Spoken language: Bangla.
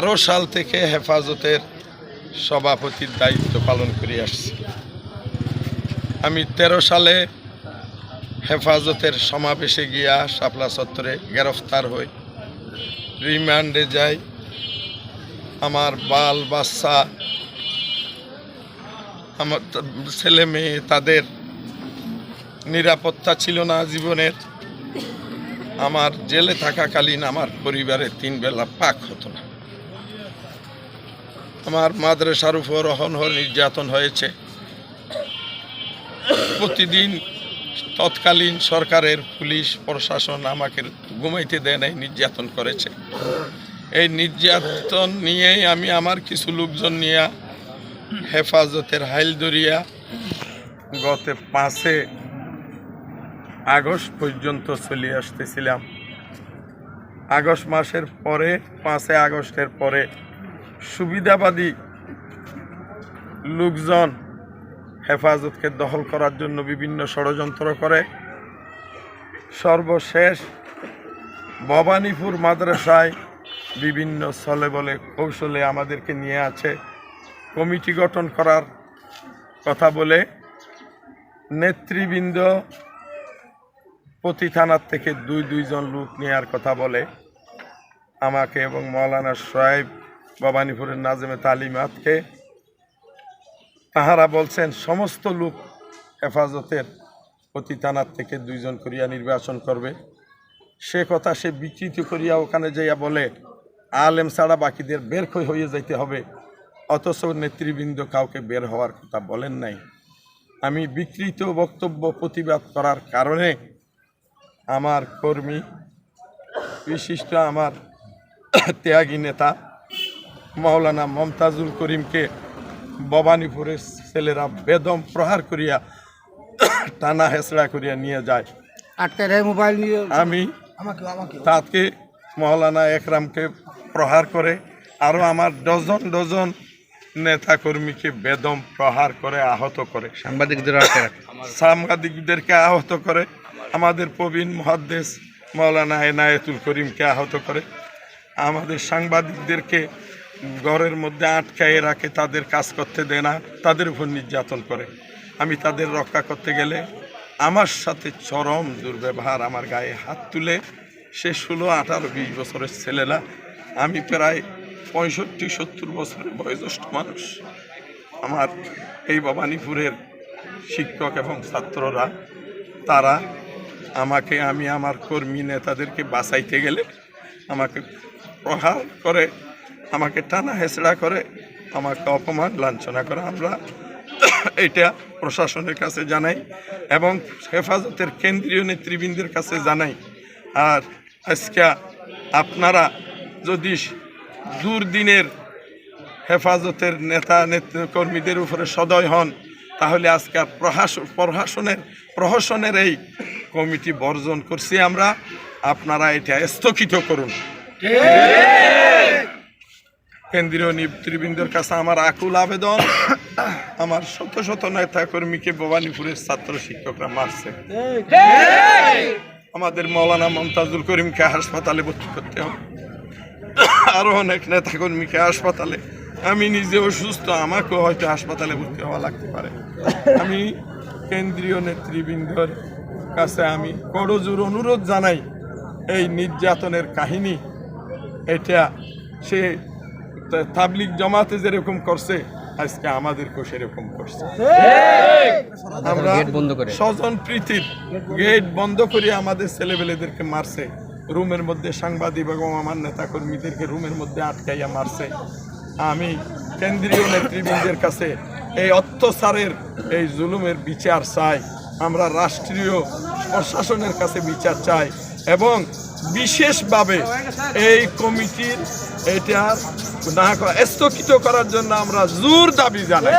বারো সাল থেকে হেফাজতের সভাপতির দায়িত্ব পালন করে আসছি। আমি তেরো সালে হেফাজতের সমাবেশে গিয়া শাপলা চত্বরে গ্রেফতার হই। রিমান্ডে যাই। আমার বাল, বাচ্চা, আমার ছেলে মেয়ে, তাদের নিরাপত্তা ছিল না জীবনের। আমার জেলে থাকাকালীন আমার পরিবারে তিন বেলা পাক হতো না। আমার মাদ্রাসার উপর অহনহ নির্যাতন হয়েছে। প্রতিদিন তৎকালীন সরকারের পুলিশ, প্রশাসন আমাকে ঘুমাইতে দেয় নাই, নির্যাতন করেছে। এই নির্যাতন নিয়েই আমি আমার কিছু লোকজন নিয়ে হেফাজতের হাইলদরিয়া গত পাঁচে আগস্ট পর্যন্ত চলে আসতেছিলাম। আগস্ট মাসের পরে, পাঁচে আগস্টের পরে সুবিধাবাদী লোকজন হেফাজতকে দখল করার জন্য বিভিন্ন ষড়যন্ত্র করে। সর্বশেষ ভবানীপুর মাদ্রাসায় বিভিন্ন ছলে বলে কৌশলে আমাদেরকে নিয়ে আছে কমিটি গঠন করার কথা বলে নেতৃবৃন্দ প্রতি থানার থেকে দুই দুইজন লোক নেওয়ার কথা বলে। আমাকে এবং মৌলানা সোয়েব ভবানীপুরের নাজমে তালিমাতকে তাহারা বলছেন, সমস্ত লোক হেফাজতের প্রতি থানার থেকে দুইজন করিয়া নির্বাচন করবে। সে কথা সে বিকৃত করিয়া ওখানে যাইয়া বলে, আলেম ছাড়া বাকিদের বের হয়ে যাইতে হবে। অথচ নেতৃবৃন্দ কাউকে বের হওয়ার কথা বলেন নাই। আমি বিকৃত বক্তব্য প্রতিবাদ করার কারণে আমার কর্মী, বিশিষ্ট আমার ত্যাগী নেতা মাওলানা মমতাজুল করিমকে ভবানীপুরের ছেলেরা বেদম প্রহার করিয়া টানা হেসড়া করিয়া নিয়ে যায়। মোবাইল নিয়ে। আমি আমাকে আমাকে তাকে মৌলানা একরামকে প্রহার করে আরও আমার ডজন ডজন নেতাকর্মীকে বেদম প্রহার করে আহত করে। সাংবাদিকদের সাংবাদিকদেরকে আহত করে আমাদের প্রবীণ মহাদ্দেশ মৌলানা এনায়েতুল করিমকে আহত করে আমাদের সাংবাদিকদেরকে ঘরের মধ্যে আটকায়ে রাখে, তাদের কাজ করতে দেয় না, তাদের উপর নির্যাতন করে। আমি তাদের রক্ষা করতে গেলে আমার সাথে চরম দুর্ব্যবহার আমার গায়ে হাত তুলে, সে ষোলো, আঠারো, বিশ বছরের ছেলেরা, আমি প্রায় পঁয়ষট্টি, সত্তর বছরের বয়োজ্যেষ্ঠ মানুষ। আমার এই ভবানীপুরের শিক্ষক এবং ছাত্ররা, তারা আমাকে, আমি আমার কর্মী নেতাদেরকে বাঁচাইতে গেলে আমাকে প্রহার করে আমাকে টানা হেঁচড়া করে, আমাকে অপমান, লাঞ্ছনা করে আমরা এটা প্রশাসনের কাছে জানাই এবং হেফাজতের কেন্দ্রীয় নেতৃবৃন্দের কাছে জানাই। আর আজকে আপনারা যদি দুর্দিনের হেফাজতের নেতা কর্মীদের উপরে সদয় হন, তাহলে আজকে প্রশাসনের প্রহসনের এই কমিটি বর্জন করছি আমরা। আপনারা এটা স্থগিত করুন। কেন্দ্রীয় নেতৃবৃন্দের কাছে আমার আকুল আবেদন। আমার শত শত নেতা কর্মীকে ভবানীপুরের ছাত্র শিক্ষকরা মারছে। আমাদের মৌলানা মমতাজুল করিমকে হাসপাতালে ভর্তি করতে হবে। আরও অনেক নেতাকর্মীকে হাসপাতালে। আমি নিজে অসুস্থ, আমাকেও হয়তো হাসপাতালে ভর্তি হওয়া লাগতে পারে। আমি কেন্দ্রীয় নেতৃবৃন্দর কাছে আমি করজোর অনুরোধ জানাই, এই নির্যাতনের কাহিনী, এটা সে তা- তাবলিগ জমাতে যেরকম করছে আজকে আমাদেরকেও সেরকম করছে। আমরা। স্বজন প্রীতির গেট বন্ধ করে আমাদের ছেলেবেলেদেরকে মারছে। রুমের মধ্যে সাংবাদিক এবং আমার নেতা কর্মীদেরকে রুমের মধ্যে আটকাইয়া মারছে। আমি কেন্দ্রীয় নেতৃবৃন্দের কাছে এই অত্যাচারের এই জুলুমের বিচার চাই। আমরা রাষ্ট্রীয় প্রশাসনের কাছে বিচার চাই এবং বিশেষভাবে এই কমিটির এটা না স্থগিত করার জন্য আমরা জোর দাবি জানাই।